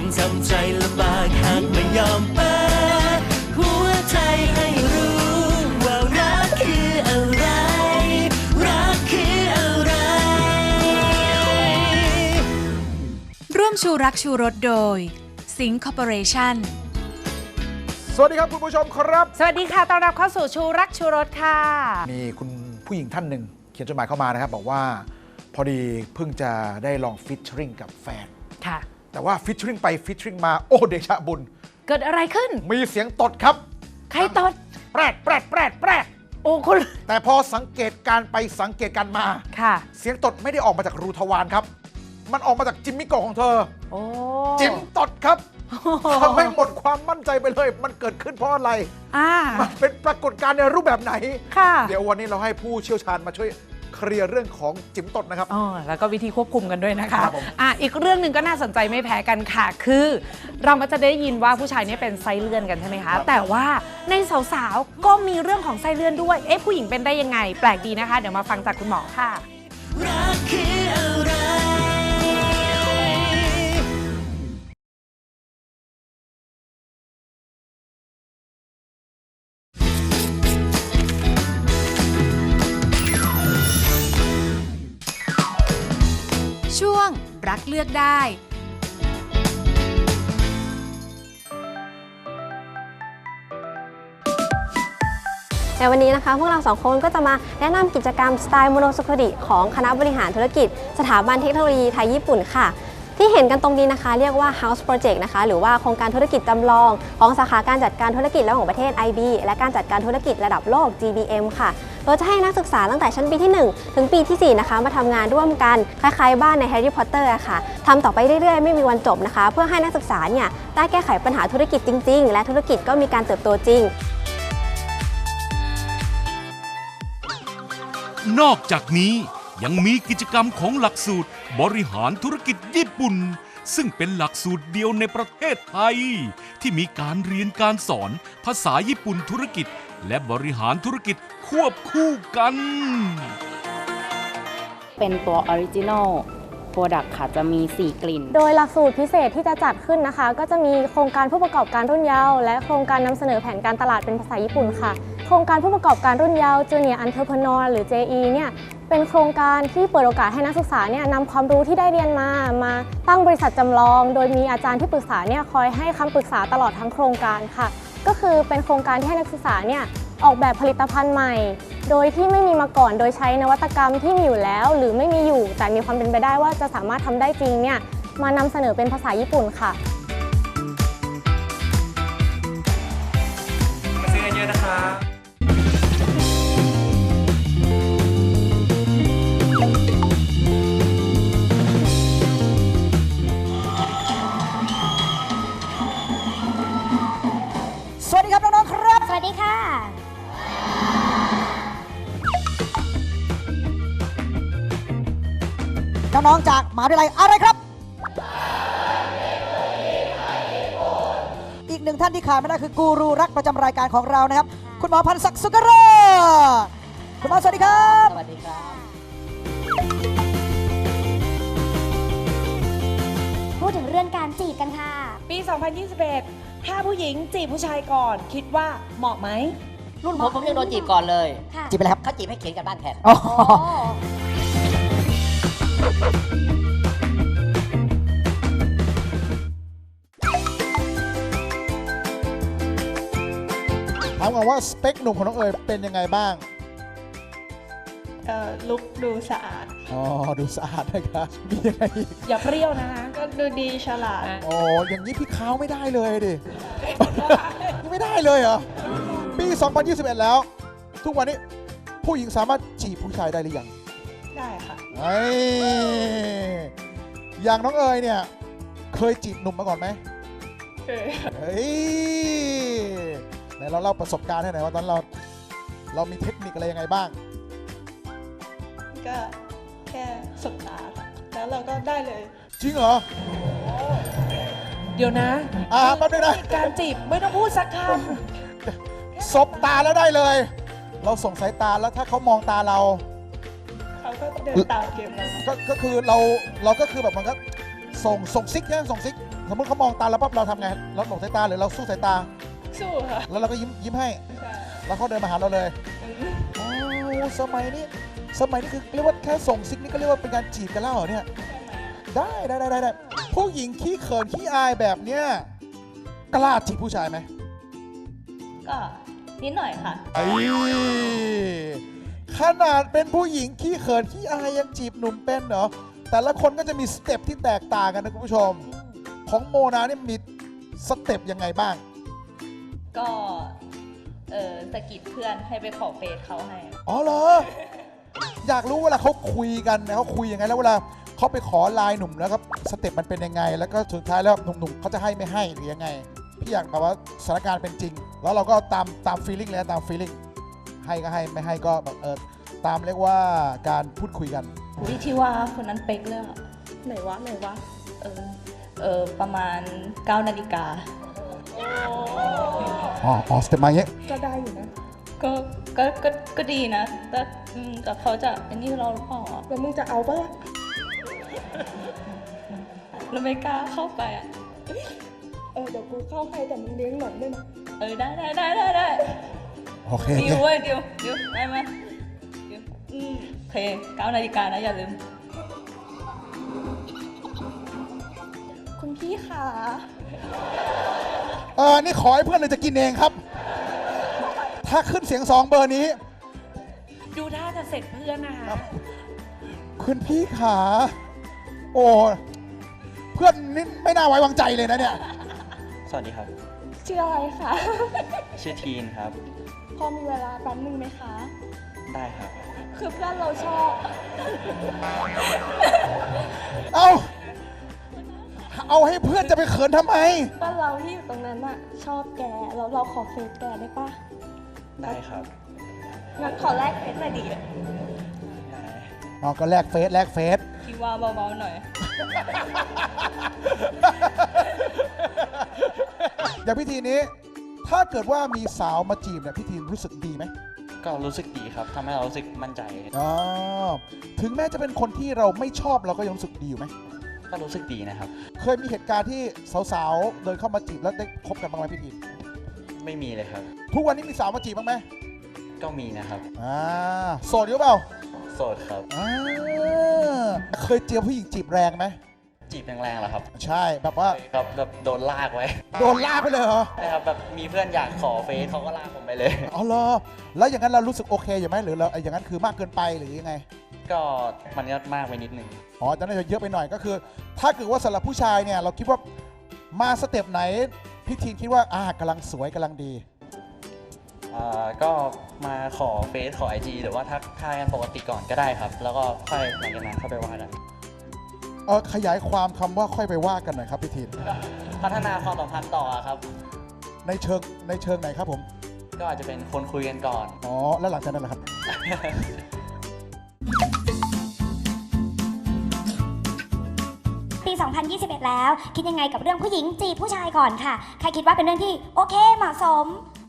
งทำใจลำบากหากไม่ยอมเปิดหัวใจให้รู้ว่ารักคืออะไร รักคืออะไร ร่วมชูรักชูรสโดย สิงค o r p o r a t i o n สวัสดีครับคุณผู้ชมครับ สวัสดีค่ะ ต้อนรับเข้าสู่ชูรักชูรสค่ะ มีคุณผู้หญิงท่านหนึ่งเขียนจดหมายเข้ามานะครับ บอกว่า พอดีเพิ่งจะได้ลองฟิชเชอริงกับแฟนค่ะ แต่ว่าฟิชเชอริงไปฟิชเชอริงมาโอ้เดชะบุญ เกิดอะไรขึ้น มีเสียงตดครับ ใครตดแปรดแปรดแปรดแปรดโอ้คุณ แต่พอสังเกตการไปสังเกตการมา ค่ะ เสียงตดไม่ได้ออกมาจากรูทวารครับ มันออกมาจากจิมมิโกะของเธอ โอ้จิมตดครับทำให้หมดความมั่นใจไปเลย มันเกิดขึ้นเพราะอะไร อ่า มันเป็นปรากฏการณ์ในรูปแบบไหน ค่ะ เดี๋ยววันนี้เราให้ผู้เชี่ยวชาญมาช่วย เคลียร์เรื่องของจิ๋มตดนะครับ อ๋อแล้วก็วิธีควบคุมกันด้วยนะคะครับผม อะอีกเรื่องหนึ่งก็น่าสนใจไม่แพ้กันค่ะ คือ เรามักจะได้ยินว่าผู้ชายเนี่ยเป็นไส้เลื่อนกันใช่ไหมคะ แต่ว่าในสาวๆ ก็มีเรื่องของไส้เลื่อนด้วย เอ๊ะผู้หญิงเป็นได้ยังไง แปลกดีนะคะ เดี๋ยวมาฟังจากคุณหมอค่ะ รักคือ ลือกได้ ในวันนี้นะคะพวกเราสองคนก็จะมาแนะนำกิจกรรมสไตล์โมโนส q ดิของคณะบริหารธุรกิจ สถาบันเทคโนโลยีไทยญี่ปุ่นค่ะ ที่เห็นกันตรงนี้นะคะ เรียกว่า House Project นะคะ หรือว่าโครงการธุรกิจจำลอง ของสาขาการจัดการธุรกิจระหว่างประเทศ IB และการจัดการธุรกิจระดับโลก GBM ค่ะโดยจะให้นักศึกษาตั้งแต่ชั้นปีที่ 1 ถึงปีทีสี่4 นะคะ มาทำงานร่วมกัน คล้ายๆ บ้านในแฮร์รี่พอตเตอร์ค่ะทำต่อไปเรื่อยๆ ไม่มีวันจบนะคะ เพื่อให้นักศึกษาเนี่ยได้แก้ไขปัญหาธุรกิจจริง ๆ และธุรกิจก็มีการเติบโตจริง นอกจากนี้ ยังมีกิจกรรมของหลักสูตรบริหารธุรกิจญี่ปุ่น ซึ่งเป็นหลักสูตรเดียวในประเทศไทย ที่มีการเรียนการสอนภาษาญี่ปุ่นธุรกิจ และบริหารธุรกิจควบคู่กัน เป็นตัวออริจิน l ลโปรดักต์ค่ะจะมี 4 กลิ่น โดยหลักสูตรพิเศษที่จะจัดขึ้นนะคะ ก็จะมีโครงการผู้ประกอบการรุ่นเยาว์และโครงการนำเสนอแผนการตลาดเป็นภาษาญี่ปุ่นค่ะ โครงการผู้ประกอบการรุ่นเยาว์ Junior Entrepreneur หรือ JE เนี่ย เป็นโครงการที่เปิดโอกาสให้นักศึกษาเนี่ยนำความรู้ที่ได้เรียนมา มาตั้งบริษัทจำลอง โดยมีอาจารย์ที่ปรึกษาเนี่ยคอยให้คำปรึกษาตลอดทั้งโครงการค่ะ ก็คือเป็นโครงการที่ให้นักศึกษาเนี่ยออกแบบผลิตภัณฑ์ใหม่ โดยที่ไม่มีมาก่อน โดยใช้นวัตกรรมที่มีอยู่แล้ว หรือไม่มีอยู่ แต่มีความเป็นไปได้ว่าจะสามารถทำได้จริงเนี่ยมานำเสนอเป็นภาษาญี่ปุ่นค่ะ น้องๆจากมหาวิทยาลัยอะไรครับ อีกหนึ่งท่านที่ขาดไม่ได้คือกูรูรักประจำรายการของเรานะครับ คุณหมอพันศักดิ์สุกเรศคุณหมอสวัสดีครับ สวัสดีครับ พูดถึงเรื่องการจีบกันค่ะ ปี 2021 ถ้าผู้หญิงจีบผู้ชายก่อน คิดว่าเหมาะไหม รุ่นผมผมยังโดนจีบก่อนเลยค่ะ จีบไปแล้วครับเขาจีบให้เขียนกันบ้านแทนอ๋อ อนว่าสเปคหนุ่มของน้องเอ๋ยเป็นยังไงบ้างเอ่อลุกดูสะอาด อ๋อดูสะอาดนะครับมียังไงอีกอย่าเปรี้ยวนะคะก็ดูดีฉลาดอ๋ออย่างนี้พี่ค้าวไม่ได้เลยดิ ไม่ได้เลยเหรอปี 2021 แล้ว ทุกวันนี้ผู้หญิงสามารถจีบผู้ชายได้หรือยังได้ค่ะไอ้อย่างน้องเอ๋ยเนี่ย เคยจีบหนุ่มมาก่อนไหมเคเคยเฮ้ย ไหนเราเล่าประสบการณ์ให้หน่อยว่าตอนเราเรามีเทคนิคอะไรยังไงบ้าง ก็แค่สบตาค่ะแล้วเราก็ได้เลย จริงเหรอ เดี๋ยวนะอ่าแป๊บนึงนะ การจีบไม่ต้องพูดสักคสบตาแล้วได้เลย เราส่งสายตาแล้วถ้าเขามองตาเราเขาก็เดินตามเกมเราก็ก็คือเราเราก็คือแบบมันก็ส่งส่งซิกใช่ไหมส่งซิก สมมติเขามองตาเราปั๊บเราทำไง เราหลบสายตาหรือเราสู้สายตา สู้ค่ะ แล้วเราก็ยิ้มยิ้มให้ ใช่ แล้วเขาเดินมาหาเราเลยโอ้สมัยนี้ สมัยนี้คือเรียกว่าแค่ส่งซิกนี่ก็เรียกว่าเป็นการจีบกันแล้วเหรอเนี่ย ได้ได้ได้ได้ได้ผู้หญิงขี้เขินขี้อายแบบเนี้ยกล้าจีบผู้ชายไหมก็นิดหน่อยค่ะ ไอ้ขนาดเป็นผู้หญิงขี้เขินขี้อายยังจีบหนุ่มเป็นเหรอ แต่ละคนก็จะมีสเต็ปที่แตกต่างกันนะคุณผู้ชม ของโมนาเนี่ยมีสเต็ปยังไงบ้าง ก็เออสะกิดเพื่อนให้ไปขอเฟซเขาให้ อ๋อเหรอ อยากรู้เวลาเขาคุยกันนะเขาคุยยังไงแล้วเวลาเขาไปขอไลน์หนุ่มแล้วครับสเต็ปมันเป็นยังไง แล้วก็สุดท้ายแล้วหนุ่มๆเขาจะให้ไม่ให้หรือยังไง พี่อยากแบบว่าสถานการณ์เป็นจริง แล้วเราก็ตามตามฟีลิ่งเลยนะตามฟีลิ่งให้ก็ให้ไม่ให้ก็แบบเออตามเรียกว่าการพูดคุยกัน วิที่ว่าคนนั้นเป๊กเลยอะไหนวะไหนวะ เออเออประมาณ9นาฬิกา อ๋ออ๋อสเต็ปมาอย่างเงี้ยก็ได้อยู่นะ ก็ก็ก็ก็ดีนะ แต่อืมแต่เขาจะอันนี้เราหรือเปล่าอะแล้วมึงจะเอาปะล่ะเราไม่กล้าเข้าไปอะ เออเดี๋ยวกูเข้าไปแต่มึงเลี้ยงหน่อยได้ไหมเออได้ได้ได้ได้ได้โอเคดิวเว้ยดิวดิวได้ไหมดิวอืมโอเคเก้านาฬิกานะอย่าลืม คุณพี่คะเออนี่ขอให้เพื่อนเลยจะกินเองครับ ถ้าขึ้นเสียงสองเบอร์นี้ำดูท่าจะเสร็จเพื่อนนะคะคุณพี่ขา โอ้เพื่อนนี่ไม่น่าไว้วางใจเลยนะเนี่ย สวัสดีครับ ชื่ออะไรคะ ชื่อทีนครับ พอมีเวลาแป๊บนึงไหมคะ ได้ครับ คือเพื่อนเราชอบ เอา เอาให้เพื่อนจะไปเขินทำไมเพื่อนเราที่อยู่ตรงนั้นอะชอบแกแล้วเราขอเฟซแกได้ปะได้ครับงั้นขอแลกเฟซหน่อยดิอ๋อก็แลกเฟซแลกเฟซคิดว่าเบาๆหน่อย อย่างพิธีนี้ถ้าเกิดว่ามีสาวมาจีบเนี่ยพิธีรู้สึกดีไหมก็รู้สึกดีครับทำให้เรารู้สึกมั่นใจ อ๋อถึงแม้จะเป็นคนที่เราไม่ชอบเราก็ยังรู้สึกดีอยู่ไหม ก็รู้สึกดีนะครับ เคยมีเหตุการณ์ที่สาวๆ เดินเข้ามาจีบแล้วได้คบกันบ้างไหมพิธีไม่มีเลยครับ ทุกวันนี้มีสาวมาจีบบ้างไหมก็มีนะครับอ่าโสดอยู่เปล่าโสดครับอ่าเคยเจอผู้หญิงจีบแรงไหมจีบแรงๆเหรอครับใช่แบบว่าครับแบบโดนลากไว้โดนลากไปเลยเหรอใช่ครับแบบมีเพื่อนอยากขอเฟซเขาก็ลากผมไปเลยอ๋อเหรอแล้วอย่างนั้นเรารู้สึกโอเคอยู่ไหมหรือเราอย่างนั้นคือมากเกินไปหรือยังไง ก็มันก็มากไปนิดนึง อ๋อจะน่าจะเยอะไปหน่อยก็คือ ถ้าเกิดว่าสำหรับผู้ชายเนี่ย เราคิดว่ามาสเต็ปไหน พี่ทีนคิดว่าอ่ากำลังสวยกำลังดี อ่าก็มาขอเฟซขอไอจีหรือว่าทักทายกันปกติก่อนก็ได้ครับ แล้วก็ค่อยหลังจากนั้นเข้าไปว่ากันเออขยายความคำว่าค่อยไปว่ากันหน่อยครับพี่ทีนพัฒนาความสัมพันธ์ต่อครับ ในเชิงในเชิงไหนครับผม ก็อาจจะเป็นคนคุยกันก่อน อ๋อแล้วหลังจากนั้นล่ะครับ 2021 แล้ว คิดยังไงกับเรื่องผู้หญิงจีบผู้ชายก่อนค่ะ ใครคิดว่าเป็นเรื่องที่โอเคเหมาะสม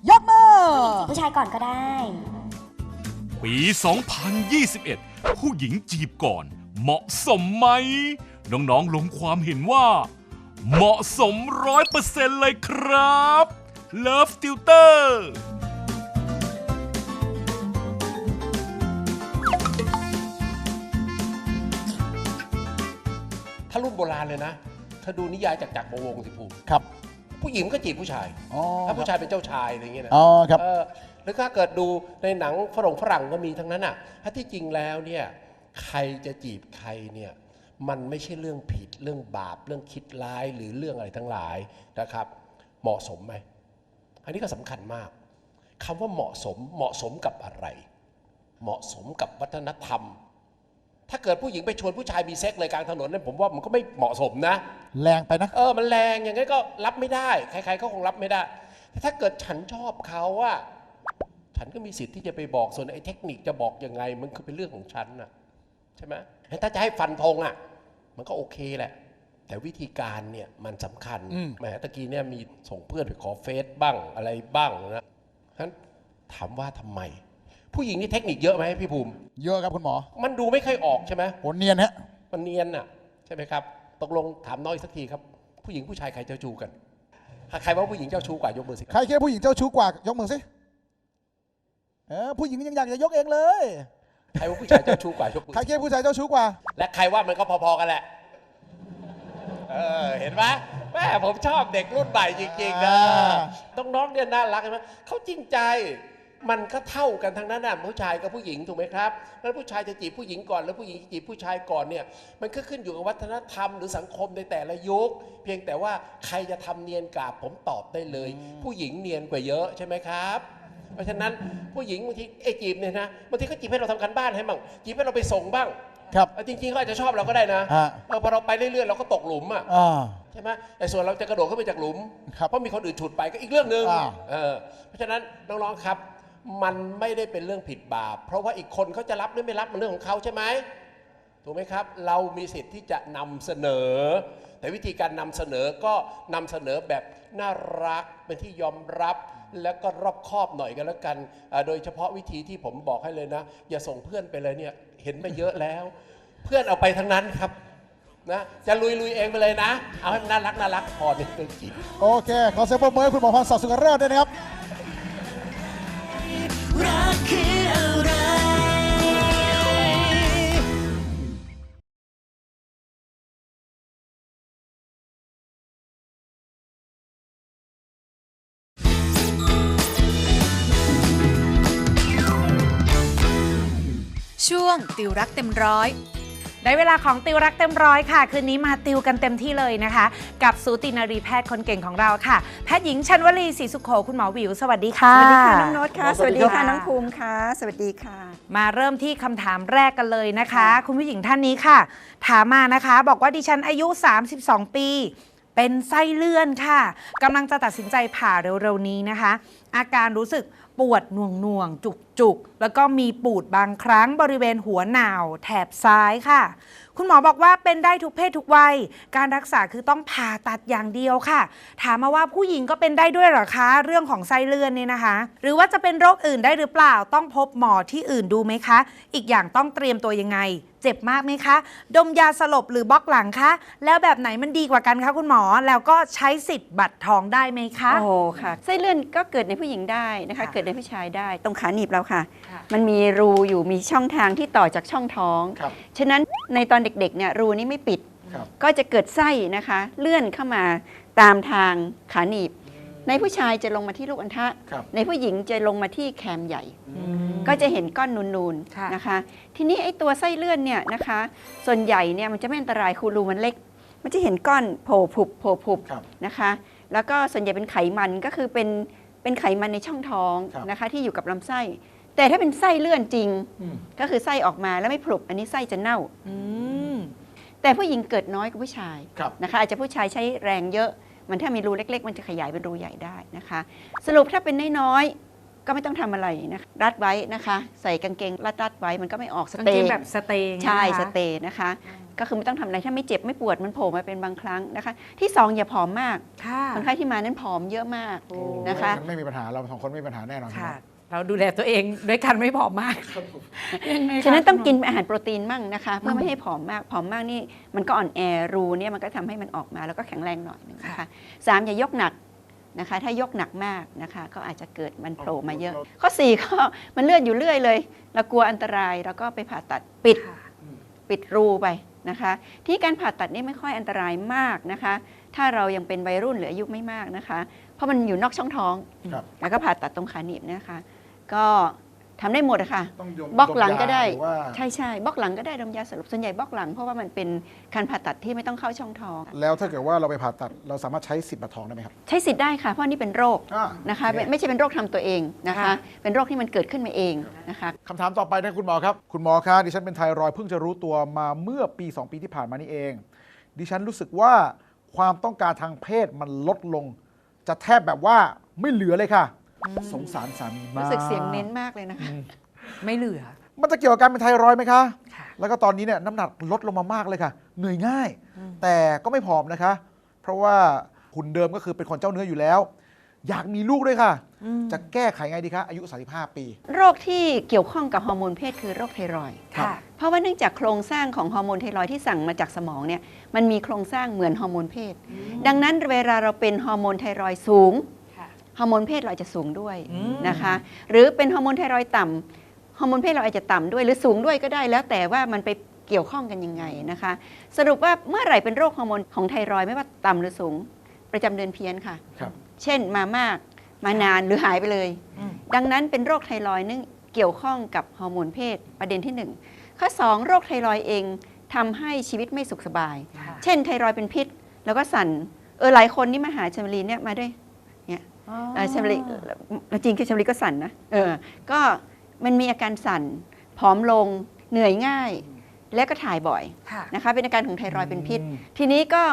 ยกมือ จีบผู้ชายก่อนก็ได้ ปี 2021 ผู้หญิงจีบก่อน เหมาะสมไหม น้องๆลงความเห็นว่า เหมาะสมร้อยเปอร์เซ็นต์เลยครับ Love Tutor ถ้ารุ่นโบราณเลยนะถ้าดูนิยายจากจักรบวงศ์สิภูมิครับ ผู้หญิงก็จีบผู้ชาย อ๋อถ้าผู้ชายเป็นเจ้าชายอะไรอย่างเงี้ยนะ อ๋อครับ เออแล้วถ้าเกิดดูในหนังฝรั่งฝรั่งก็มีทั้งนั้นอะถ้าที่จริงแล้วเนี่ยใครจะจีบใครเนี่ยมันไม่ใช่เรื่องผิดเรื่องบาปเรื่องคิดร้ายหรือเรื่องอะไรทั้งหลายนะครับ เหมาะสมไหม อันนี้ก็สำคัญมากคำว่าเหมาะสมเหมาะสมกับอะไร เหมาะสมกับวัฒนธรรม ถ้าเกิดผู้หญิงไปชวนผู้ชายมีเซ็กเลยกลางถนนเนี่ยผมว่ามันก็ไม่เหมาะสมนะ แรงไปนะ เออมันแรงอย่างงั้นก็รับไม่ได้ใครๆก็คงรับไม่ได้แต่ถ้าเกิดฉันชอบเขาอะฉันก็มีสิทธิ์ที่จะไปบอกส่วนไอ้เทคนิคจะบอกยังไง มันคือเป็นเรื่องของฉันน่ะใช่ไหมถ้าจะให้ฟันธงอะมันก็โอเคแหละ แต่วิธีการเนี่ยมันสำคัญอืม แหมตะกี้เนี่ยมีส่งเพื่อนไปขอเฟซบ้างอะไรบ้างนะฉะนั้นถามว่าทำไม ผู้หญิงนี่เทคนิคเยอะไหมพี่ภูมิ เยอะครับคุณหมอมันดูไม่ค่อยออกใช่ไหมโหเนียนฮะ มันเนียนน่ะใช่ไหมครับ ตกลงถามน้อยสักทีครับ ผู้หญิงผู้ชายใครเจ้าชู้กันถ้าใครว่าผู้หญิงเจ้าชู้กว่ายกมือสิใครคิดว่าผู้หญิงเจ้าชู้กว่ายกมือสิเออผู้หญิงยังอยากจะยกเองเลย ใครว่าผู้ชายเจ้าชู้กว่ายกมือใครคิดว่าผู้ชายเจ้าชู้กว่า และใครว่ามันก็พอๆกันแหละ เออเห็นไหมแม่ผมชอบเด็กรุ่นใหม่จริงๆนะอ่าต้องน้องๆเนี่ยน่ารักเห็นไหมเขาจริงใจ มันก็เท่ากันทั้งนั้นน่ะผู้ชายกับผู้หญิงถูกไหมครับแล้วผู้ชายจะจีบผู้หญิงก่อนแล้วผู้หญิงจะจีบผู้ชายก่อนเนี่ยมันก็ขึ้นอยู่กับวัฒนธรรมหรือสังคมในแต่ละยุค เพียงแต่ว่าใครจะทำเนียนกราบผมตอบได้เลย ผู้หญิงเนียนกว่าเยอะใช่ไหมครับเพราะฉะนั้นผู้หญิงบางทีไอ้จีบเนี่ยนะบางทีก็จีบให้เราทำการบ้านให้บ้างจีบให้เราไปส่งบ้างครับเออจริงๆเขาอาจจะชอบเราก็ได้นะฮะเออพอเราไปเรื่อยๆเราก็ตกหลุมอะอ่าใช่ไหมแต่ส่วนเราจะกระโดดขึ้นไปจากหลุมครับเพราะมีคนอื่นฉุดไปก็อีกเรื่องหนึ่งอ่าเออเพราะฉะนั้นน้องๆครับ มันไม่ได้เป็นเรื่องผิดบาป เพราะว่าอีกคนเขาจะรับหรือไม่รับมันเรื่องของเขาใช่ไหมถูกไหมครับ เรามีสิทธิ์ที่จะนำเสนอ แต่วิธีการนำเสนอก็นำเสนอแบบน่ารักเป็นที่ยอมรับแล้วก็รอบคอบหน่อยกันแล้วกัน โดยเฉพาะวิธีที่ผมบอกให้เลยนะ อย่าส่งเพื่อนไปเลยเนี่ยเห็นมาเยอะแล้ว เพื่อนเอาไปทั้งนั้นครับนะจะลุยลุยๆเองไปเลยนะ เอาให้มันน่ารักน่ารักพอในเรื่องจริงโอเค ขอเสียงปรบมือให้คุณหมอพันศักดิ์สุขเริศด้วยนะครับ ช่วงติวรักเต็มร้อย ได้เวลาของติวรักเต็มร้อยค่ะ คืนนี้มาติวกันเต็มที่เลยนะคะ กับสูตินารีแพทย์คนเก่งของเราค่ะ แพทย์หญิงชันวลีศรีสุขโขคุณหมอวิว สวัสดีค่ะ สวัสดีค่ะน้องโน้ตค่ะสสวัวัสสดีดีค่ะค่ะน้องภูมิค่ะ สวัสดีค่ะ มาเริ่มที่คำถามแรกกันเลยนะคะ คุณผู้หญิงท่านนี้ค่ะ ถามมานะคะ บอกว่าดิฉันอายุ 32 ปีเป็นไส้เลื่อนค่ะกำลังจะตัดสินใจผ่าเร็วๆนี้นะคะ อาการรู้สึก ปวดหน่วงหน่วงจุกจุกแล้วก็มีปูดบางครั้งบริเวณหัวหนาวแถบซ้ายค่ะ คุณหมอบอกว่าเป็นได้ทุกเพศทุกวัย การรักษาคือต้องผ่าตัดอย่างเดียวค่ะ ถามมาว่าผู้หญิงก็เป็นได้ด้วยหรอคะ เรื่องของไส้เลื่อนเนี่ยนะคะ หรือว่าจะเป็นโรคอื่นได้หรือเปล่าต้องพบหมอที่อื่นดูไหมคะ อีกอย่างต้องเตรียมตัวยังไง เจ็บมากไหมคะ ดมยาสลบหรือบล็อกหลังคะ แล้วแบบไหนมันดีกว่ากันคะคุณหมอ แล้วก็ใช้สิทธิ์บัตรทองได้ไหมคะ โอ้ค่ะไส้เลื่อนก็เกิดในผู้หญิงได้นะคะ ค่ะเกิดในผู้ชายได้ ตรงขาหนีบเราค่ะ ค่ะ มันมีรูอยู่มีช่องทางที่ต่อจากช่องท้อง ครับ ฉะนั้นในตอนเด็กๆเนี่ยรูนี้ไม่ปิด ครับ ก็จะเกิดไส้นะคะ เลื่อนเข้ามาตามทางขาหนีบ ในผู้ชายจะลงมาที่ลูกอัณฑะครับในผู้หญิงจะลงมาที่แคมใหญ่ก็จะเห็นก้อนนูนค่ะ ๆนะคะทีนี้ไอ้ตัวไส้เลื่อนเนี่ยนะคะ ส่วนใหญ่เนี่ยมันจะไม่อันตรายคูรูมันเล็ก มันจะเห็นก้อนโผล่ผุบโผล่ผุบครับ นะคะ แล้วก็ส่วนใหญ่เป็นไขมันก็คือเป็นเป็นไขมันในช่องท้องครับ นะคะ ที่อยู่กับลำไส้ แต่ถ้าเป็นไส้เลื่อนจริง อืม ก็คือไส้ออกมาแล้วไม่ผลุบอันนี้ไส้จะเน่า อืม แต่ผู้หญิงเกิดน้อยกว่าผู้ชายครับ นะคะอาจจะผู้ชายใช้แรงเยอะ มันถ้ามีรูเล็ก ๆ มันจะขยายเป็นรูใหญ่ได้นะคะ สรุปถ้าเป็นน้อยๆก็ไม่ต้องทำอะไรนะรัดไว้นะคะ ใส่กางเกงรัดรัดๆไว้มันก็ไม่ออกสกางเตเกงย์แบบสเตย์ใช่นะคะสเตย์นะคะ ก็คือไม่ต้องทำอะไรถ้าไม่เจ็บไม่ปวดมันโผล่มาเป็นบางครั้งนะคะ ที่สองอย่าผอมมากค่ะคนไข้ที่มานั้นผอมเยอะมากนะคะมันไม่มีปัญหาเราสองคนไม่มีปัญหาแน่นอนค่ะ เราดูแลตัวเองด้วยกันไม่ผอมมากยังไงคฉะนั้นต้องคุณหมกินอาหารโปรตีนมั่งนะคะเพื่อไม่ให้ผอมมากผอมมากนี่มันก็อ่อนแอรูเนี่ยมันก็ทำให้มันออกมาแล้วก็แข็งแรงหน่อยหนึงนะคะสามอย่ายกหนักนะคะ ถ้ายกหนักมากนะคะ ก็อาจจะเกิดมันโผล่มาเยอะ ข้อสี่ก็มันเลือดอยู่เรื่อยเลยเรากลัวอันตรายเราก็ไปผ่าตัดปิดค่ะปิดรูไปนะคะ ที่การผ่าตัดนี่ไม่ค่อยอันตรายมากนะคะ ถ้าเรายังเป็นวัยรุ่นหรืออายุไม่มากนะคะ เพราะมันอยู่นอกช่องท้องครับแล้วก็ผ่าตัดตรงขาหนีบเนี่ยนะคะ ก็ทำได้หมดอะค่ะต้องยมบล็อกหลังก็ได้ดมยาหรือว่าใช่ใช่บล็อกหลังก็ได้ดมยาสลบส่วนใหญ่บล็อกหลังเพราะว่ามันเป็นการผ่าตัดที่ไม่ต้องเข้าช่องท้อง แล้วถ้าเกิดว่าเราไปผ่าตัดเราสามารถใช้สิทธิ์บัตรทองได้ไหมครับใช้สิทธิ์ได้ค่ะเพราะนี่เป็นโรคอ่านะคะโอเคไม่ไม่ใช่เป็นโรคทำตัวเองนะคะค่ะเป็นโรคที่มันเกิดขึ้นมาเองนะคะ คำถามต่อไปนะคุณหมอครับ คุณหมอคะดิฉันเป็นไทรอยด์เพิ่งจะรู้ตัวมาเมื่อปี 2 ปีที่ผ่านมานี่เอง ดิฉันรู้สึกว่าความต้องการทางเพศมันลดลง จะแทบแบบว่าไม่เหลือเลยค่ะ สงสารสามีมากรู้สึกเสียงเน้นมากเลยนะคะ ไม่เหลือ มันจะเกี่ยวกับการเป็นไทรอยด์ไหมคะ แล้วก็ตอนนี้เนี่ยน้ำหนักลดลงมามากเลยค่ะ เหนื่อยง่าย แต่ก็ไม่ผอมนะคะ เพราะว่าหุ่นเดิมก็คือเป็นคนเจ้าเนื้ออยู่แล้ว อยากมีลูกด้วยค่ะ จะแก้ไขไงดีคะอายุ 35 ปี โรคที่เกี่ยวข้องกับฮอร์โมนเพศคือโรคไทรอยด์ค่ะ เพราะว่าเนื่องจากโครงสร้างของฮอร์โมนไทรอยด์ที่สั่งมาจากสมองเนี่ยมันมีโครงสร้างเหมือนฮอร์โมนเพศ ดังนั้นเวลาเราเป็นฮอร์โมนไทรอยด์สูง ฮอร์โมนเพศเราจะสูงด้วยนะคะ หรือเป็นฮอร์โมนไทรอยด์ต่ำฮอร์โมนเพศเราอาจจะต่ำด้วย หรือสูงด้วยก็ได้ แล้วแต่ว่ามันไปเกี่ยวข้องกันยังไงนะคะ สรุปว่าเมื่อไหร่เป็นโรคฮอร์โมนของไทรอยด์ไม่ว่าต่ำหรือสูง ประจำเดือนเพี้ยนค่ะครับเช่นมามากมานานหรือหายไปเลย ดังนั้นเป็นโรคไทรอยด์นึงเกี่ยวข้องกับฮอร์โมนเพศประเด็นที่ 1 ข้อ 2 โรคไทรอยด์เองทำให้ชีวิตไม่สุขสบาย เช่นไทรอยด์เป็นพิษ แล้วก็สั่นเออหลายคนนี่มาหาชมรีเนี่ยมาด้วย เนี่ยเอ่อชมรีเอ่อจริงคือชมรีก็สั่นนะเออก็มันมีอาการสั่นผอมลงเหนื่อยง่าย และก็ถ่ายบ่อยนะคะเป็นอาการของไทรอยด์เป็นพิษ ทีนี้ก็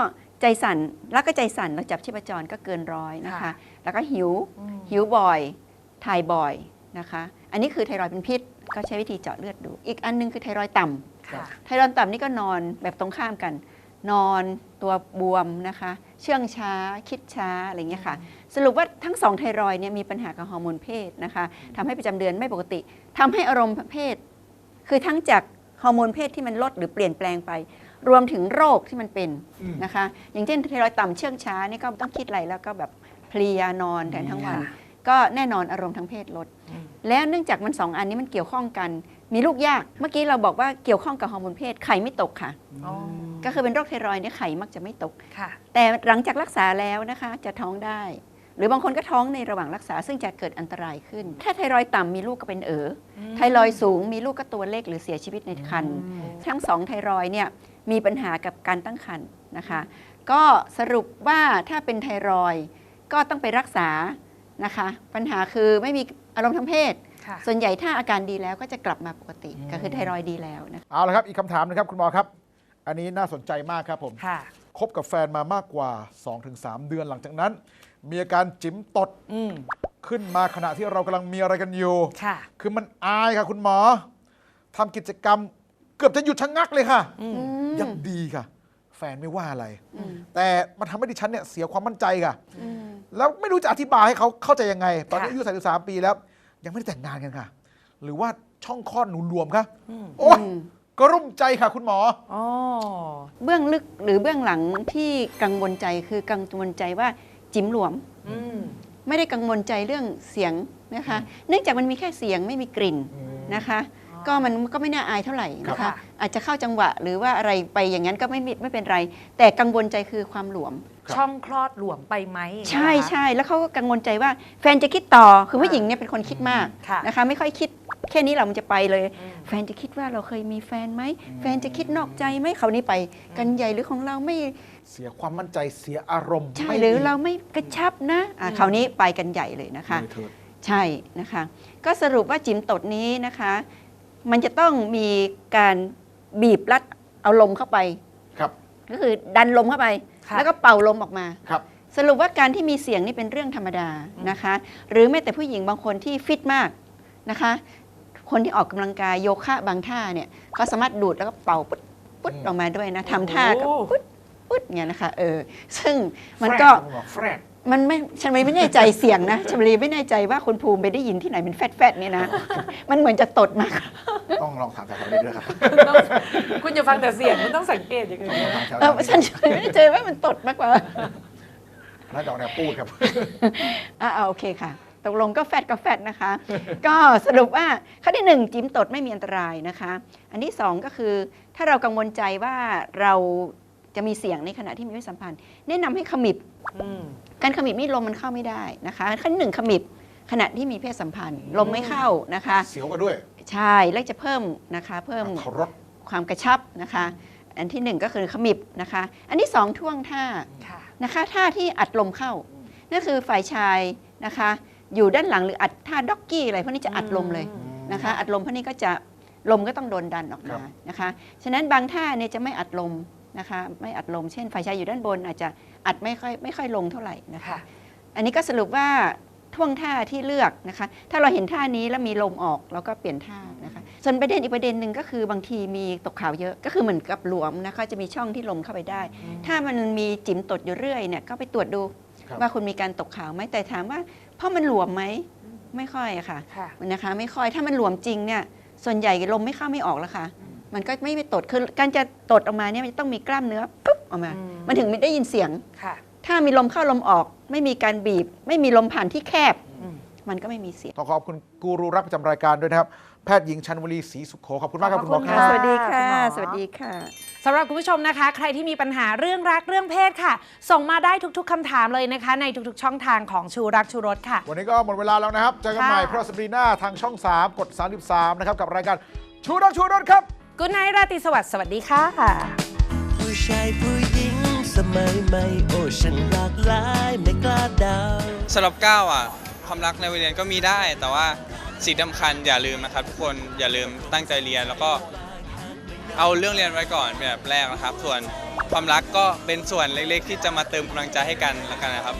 ใจสั่นแล้วก็ใจสั่นเราจับชีพจรก็เกินร้อยนะคะ แล้วก็หิวหิวบ่อยถ่ายบ่อยนะคะ อันนี้คือไทรอยด์เป็นพิษ ก็ใช้วิธีเจาะเลือดดู อีกอันหนึงคือไทรอยด์ต่ำไทรอยด์ต่ำนี่ก็นอนแบบตรงข้ามกัน นอนตัวบวมนะคะ เชื่องช้าคิดช้าอะไรอย่างเงี้ยค่ะ สรุปว่าทั้งสองไทรอยด์เนี่ยมีปัญหากับฮอร์โมนเพศนะคะทำให้ประจำเดือนไม่ปกติทำให้อารมณ์เพศ คือทั้งจากฮอร์โมนเพศที่มันลดหรือเปลี่ยนแปลงไป รวมถึงโรคที่มันเป็นนะคะ อย่างเช่นไทรอยด์ต่ำเชื่องช้านี่ก็ต้องคิดอะไรแล้วก็แบบเพลียนอนแทนทั้งวัน ก็แน่นอนอารมณ์ทางเพศลด แล้วเนื่องจากมันสองอันนี้มันเกี่ยวข้องกัน มีลูกยาก เมื่อกี้เราบอกว่าเกี่ยวข้องกับฮอร์โมนเพศไข่ไม่ตกค่ะ ก็คือเป็นโรคไทรอยด์เนี่ยไข่มักจะไม่ตกแต่หลังจากรักษาแล้วนะคะจะท้องได้ หรือบางคนก็ท้องในระหว่างรักษา ซึ่งจะเกิดอันตรายขึ้น ถ้าไทรอยด์ต่ำมีลูกก็เป็นเอ๋ออไทรอยด์สูงมีลูกก็ตัวเล็กหรือเสียชีวิตในครรภ์ทั้งสองไทรอยด์เนี่ยมีปัญหากับการตั้งครรภ์นะคะ ก็สรุปว่าถ้าเป็นไทรอยด์ก็ต้องไปรักษานะคะ ปัญหาคือไม่มีอารมณ์ทางเพศ ส่วนใหญ่ถ้าอาการดีแล้วก็จะกลับมาปกติก็คือไทรอยด์ดีแล้วนะคะเอาละครับอีกคำถามหนึงครับคุณหมอครับ อันนี้น่าสนใจมากครับผมค่ะคบกับแฟนมามากกว่า 2-3 เดือนหลังจากนั้น มีอาการจิ๋มตดขึ้นมาขณะที่เรากำลังมีอะไรกันอยู่ค่ะ คือมันอายค่ะคุณหมอทำกิจกรรมเกือบจะหยุดชะงักเลยค่ะยังดีค่ะ แฟนไม่ว่าอะไร แต่มันทำให้ดิฉันเนี่ยเสียความมั่นใจค่ะ แล้วไม่รู้จะอธิบายให้เขาเข้าใจยังไง ตอนนี้อายุ33ปีแล้ว ยังไม่ได้แต่งงานกันค่ะ หรือว่าช่องคลอดหนูรวมคะโอ้ยกระรุ่มใจค่ะคุณหมอเบื้องลึกหรือเบื้องหลังที่กังวลใจคือกังวลใจว่า จิ๋มหลวม ไม่ได้กังวลใจเรื่องเสียงนะคะ เนื่องจากมันมีแค่เสียงไม่มีกลิ่นนะคะ ก็มันก็ไม่น่าอายเท่าไหร่นะครัคะบอาจจะเข้าจังหวะหรือว่าอะไรไปอย่างนั้นก็ไม่มีไม่เป็นไร แต่กังวลใจคือความหลวม ช่องคลอดหลวมไปไหมใช่นะคะใช่แล้วเขาก็กังวลใจว่าแฟนจะคิดต่อคือผู้หญิงเนี่ยเป็นคนคิดมากค่ะนะคะ ไม่ค่อยคิดแค่นี้เรามันจะไปเลย แฟนจะคิดว่าเราเคยมีแฟนไหมแฟนจะคิดนอกใจไหมเขาวนี่ไป กันใหญ่หรือของเราไม่ เสียความมั่นใจเสียอารมณ์ใช่ไม่หรือดีเราไม่กระชับนะอะคราวนี้ไปกันใหญ่เลยนะคะเลยเถิดใช่นะคะ ก็สรุปว่าจิ๋มตดนี้นะคะ มันจะต้องมีการบีบรัดเอาลมเข้าไปครับ ก็คือดันลมเข้าไปค่ะแล้วก็เป่าลมออกมาครับสรุปว่าการที่มีเสียงนี่เป็นเรื่องธรรมดานะคะ หรือแม้แต่ผู้หญิงบางคนที่ฟิตมากนะคะ คนที่ออกกำลังกายโยคะบางท่าเนี่ยเขาสามารถดูดแล้วก็เป่าปุ๊ดปุ๊ดออกมาด้วยนะทำท่ากับปุ๊ด ปุ๊ดเงี้ยนะคะเออซึ่งมันก็แฟรดคุณหมอแฟรดมันไม่ฉันไม่แน่ใจเสียงนะฉันไม่แน่ใจว่าคุณภูมิไปได้ยินที่ไหนเป็นแฟดแฟดๆเนี่ยนะ มันเหมือนจะตดมาก ต้องลองถามสาวนี้ด้วยครับ คุณอย่าฟังแต่เสียงคุณต้องสังเกตอย่างอื่นด้วยนะเออฉันไม่แน่ใจว่ามันตดมากกว่าน่าจะออกแนวพูดครับอ่าโอเคค่ะตกลงก็แฟดก็แฟดนะคะ ก็สรุปว่าข้อที่หนึ่งจิ้มตดไม่มีอันตรายนะคะ อันที่สองก็คือถ้าเรากังวลใจว่าเรา จะมีเสียงในขณะที่มีเพศสัมพันธ์ แนะนำให้ขมิบการขมิบนี่ลมมันเข้าไม่ได้นะคะขั้นหนึ่งขมิบขณะที่มีเพศสัมพันธ์ ลมไม่เข้านะคะ เสียวกันด้วย ใช่แล้วจะเพิ่มนะคะ เพิ่มเคารพความกระชับนะคะ อันที่หนึ่งก็คือขมิบนะคะ อันที่สองท่วงท่านะคะท่าที่อัดลมเข้า นั่นคือฝ่ายชายนะคะ อยู่ด้านหลังหรืออัดท่าด็อกกี้อะไรพวกนี้จะอัดลมเลยนะคะอัดลมพวกนี้ก็จะลมก็ต้องโดนดันออกมานะคะ ฉะนั้นบางท่าเนี่ยจะไม่อัดลม นะคะไม่อัดลมเช่นฝ่ายชายอยู่ด้านบนอาจจะอัดไม่ค่อยไม่ค่อยลงเท่าไหร่นะคะ อันนี้ก็สรุปว่าท่วงท่าที่เลือกนะคะ ถ้าเราเห็นท่านี้แล้วมีลมออกเราก็เปลี่ยนท่านะคะ ส่วนประเด็นอีกประเด็นหนึ่งก็คือบางทีมีตกขาวเยอะก็คือเหมือนกับหลวมนะคะจะมีช่องที่ลมเข้าไปได้ ถ้ามันมีจิ๋มตดอยู่เรื่อยเนี่ยก็ไปตรวจดูครับว่าคุณมีการตกขาวไหมแต่ถามว่าเพราะมันหลวมไหมไม่ค่อยอะค่ะนะคะ ไม่ค่อยถ้ามันหลวมจริงเนี่ยส่วนใหญ่ลมไม่เข้าไม่ออกแล้วค่ะ มันก็ไม่ไปตดคือการจะตดออกมาเนี่ยมันจะต้องมีกล้ามเนื้อปุ๊บออกมา มันถึงไม่ได้ยินเสียงค่ะถ้ามีลมเข้าลมออก ไม่มีการบีบ ไม่มีลมผ่านที่แคบ มันก็ไม่มีเสียงต้องขอบคุณกูรูรักประจำรายการด้วยนะครับ แพทย์หญิงชันวลีศรีสุขโขขอบคุณมากครับคุณหมอครับสวัสดีค่ะคุณหมอสวัสดีค่ะสำหรับคุณผู้ชมนะคะ ใครที่มีปัญหาเรื่องรักเรื่องเพศค่ะ ส่งมาได้ทุกๆคำถามเลยนะคะ ในทุกๆ ช่องทางของชูรักชูรสค่ะ วันนี้ก็หมดเวลาแล้วนะครับเจอกันใหม่ค่ะพระสัปดาห์หน้าทางช่อง 3 กด 33 นะครับกับรายการชูรถชูรถครับ กุณนายราตรีสวัสดิ์สวัสดีค่ะ ผู้ชายผู้หญิงสมัยใหม่โอ้ฉันหลากหลายไม่กล้าเดาสำหรับก้าวอะ ความรักในวัยเรียนก็มีได้ แต่ว่าสิ่งสำคัญอย่าลืมนะครับทุกคนอย่าลืมตั้งใจเรียนแล้วก็เอาเรื่องเรียนไว้ก่อนเป็นแบบแรกนะครับ ส่วนความรักก็เป็นส่วนเล็กๆ ที่จะมาเติมกำลังใจให้กันแล้วกันนะครับ